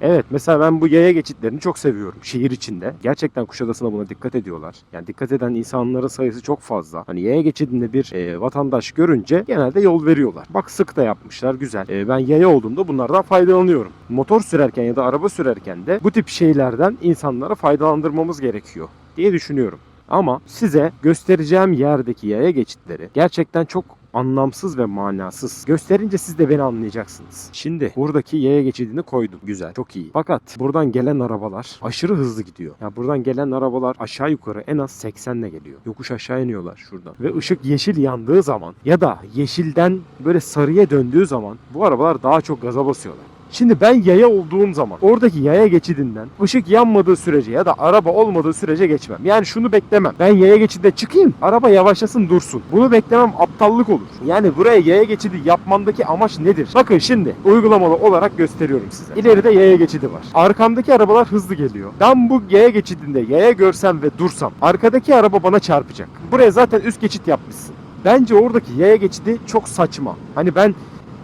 Evet mesela ben bu yaya geçitlerini çok seviyorum şehir içinde. Gerçekten Kuşadası'na buna dikkat ediyorlar. Yani dikkat eden insanların sayısı çok fazla. Hani yaya geçidinde bir e, vatandaş görünce genelde yol veriyorlar. Bak sık da yapmışlar güzel. E, ben yaya olduğumda bunlardan faydalanıyorum. Motor sürerken ya da araba sürerken de bu tip şeylerden insanlara faydalandırmamız gerekiyor diye düşünüyorum. Ama size göstereceğim yerdeki yaya geçitleri gerçekten çok anlamsız ve manasız. Gösterince siz de beni anlayacaksınız. Şimdi buradaki yaya geçidini koydum. Güzel. Çok iyi. Fakat buradan gelen arabalar aşırı hızlı gidiyor. Ya buradan gelen arabalar aşağı yukarı en az 80 ile geliyor. Yokuş aşağı iniyorlar şuradan. Ve ışık yeşil yandığı zaman ya da yeşilden böyle sarıya döndüğü zaman bu arabalar daha çok gaza basıyorlar. Şimdi ben yaya olduğum zaman oradaki yaya geçidinden ışık yanmadığı sürece ya da araba olmadığı sürece geçmem. Yani şunu beklemem. Ben yaya geçidinde çıkayım, araba yavaşlasın dursun. Bunu beklemem aptallık olur. Yani buraya yaya geçidi yapmamdaki amaç nedir? Bakın şimdi uygulamalı olarak gösteriyorum size. İleride yaya geçidi var. Arkamdaki arabalar hızlı geliyor. Ben bu yaya geçidinde yaya görsem ve dursam arkadaki araba bana çarpacak. Buraya zaten üst geçit yapmışsın. Bence oradaki yaya geçidi çok saçma. Hani ben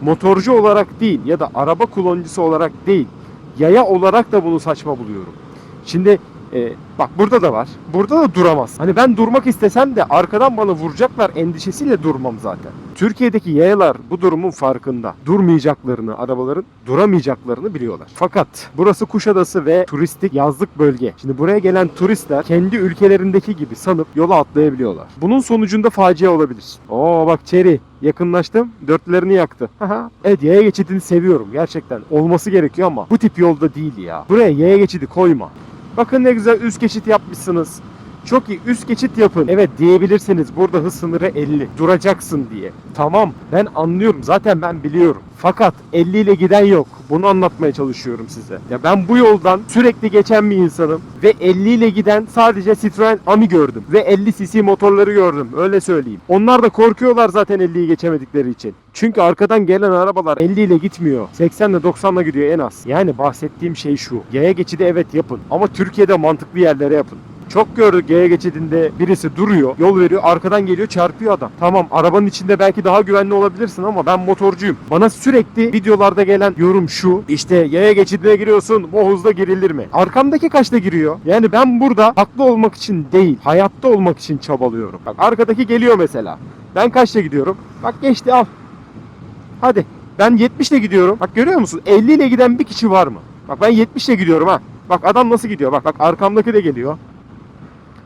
motorcu olarak değil ya da araba kullanıcısı olarak değil yaya olarak da bunu saçma buluyorum. Şimdi e, bak burada da var. Burada da duramaz. Hani ben durmak istesem de arkadan bana vuracaklar endişesiyle durmam zaten. Türkiye'deki yayalar bu durumun farkında. Durmayacaklarını, arabaların duramayacaklarını biliyorlar. Fakat burası Kuşadası ve turistik yazlık bölge. Şimdi buraya gelen turistler kendi ülkelerindeki gibi sanıp yola atlayabiliyorlar. Bunun sonucunda facia olabilir. Oo bak Çeri yakınlaştım dörtlerini yaktı. Evet yaya geçidini seviyorum gerçekten. Olması gerekiyor ama bu tip yolda değil ya. Buraya yaya geçidi koyma. Bakın ne güzel üst geçit yapmışsınız. Çok iyi üst geçit yapın. Evet diyebilirsiniz burada hız sınırı 50. Duracaksın diye. Tamam ben anlıyorum zaten ben biliyorum. Fakat 50 ile giden yok. Bunu anlatmaya çalışıyorum size. Ya ben bu yoldan sürekli geçen bir insanım ve 50 ile giden sadece Citroen Ami gördüm ve 50 cc motorları gördüm. Öyle söyleyeyim. Onlar da korkuyorlar zaten 50'yi geçemedikleri için. Çünkü arkadan gelen arabalar 50 ile gitmiyor. 80 ile 90 ile gidiyor en az. Yani bahsettiğim şey şu. Yaya geçidi evet yapın ama Türkiye'de mantıklı yerlere yapın. Çok gördük yaya geçidinde birisi duruyor, yol veriyor, arkadan geliyor çarpıyor adam. Tamam arabanın içinde belki daha güvenli olabilirsin ama ben motorcuyum. Bana sürekli videolarda gelen yorum şu. İşte yaya geçidine giriyorsun bu hızla girilir mi? Arkamdaki kaçta giriyor? Yani ben burada haklı olmak için değil, hayatta olmak için çabalıyorum. Bak arkadaki geliyor mesela. Ben kaçta gidiyorum? Bak geçti al. Hadi. Ben 70 ile gidiyorum. Bak görüyor musun? 50 ile giden bir kişi var mı? Bak ben 70 ile gidiyorum ha. Bak adam nasıl gidiyor? Bak bak arkamdaki de geliyor.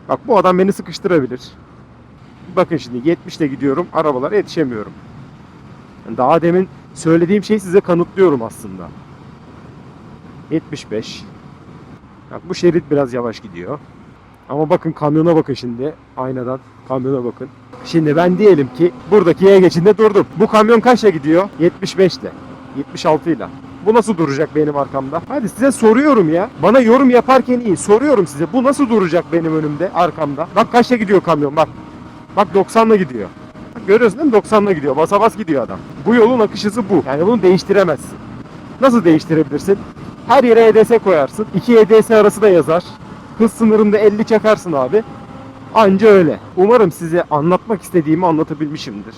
Bak bu adam beni sıkıştırabilir. Bakın şimdi 70 ile gidiyorum. Arabalara yetişemiyorum. Daha demin söylediğim şeyi size kanıtlıyorum aslında. 75. Bak bu şerit biraz yavaş gidiyor. Ama bakın kamyona bakın şimdi. Aynadan kamyona bakın. Şimdi ben diyelim ki buradaki yaya geçinde durdum. Bu kamyon kaçla gidiyor? 75 ile. 76 ile. Bu nasıl duracak benim arkamda? Hadi size soruyorum ya. Bana yorum yaparken iyi. Soruyorum size. Bu nasıl duracak benim önümde, arkamda? Bak kaçla gidiyor kamyon bak. Bak 90'la gidiyor. Bak görüyorsun değil mi? 90'la gidiyor. Basa bas gidiyor adam. Bu yolun akış hızı bu. Yani bunu değiştiremezsin. Nasıl değiştirebilirsin? Her yere EDS koyarsın. İki EDS arası da yazar. Hız sınırında 50 çakarsın abi. Anca öyle. Umarım size anlatmak istediğimi anlatabilmişimdir.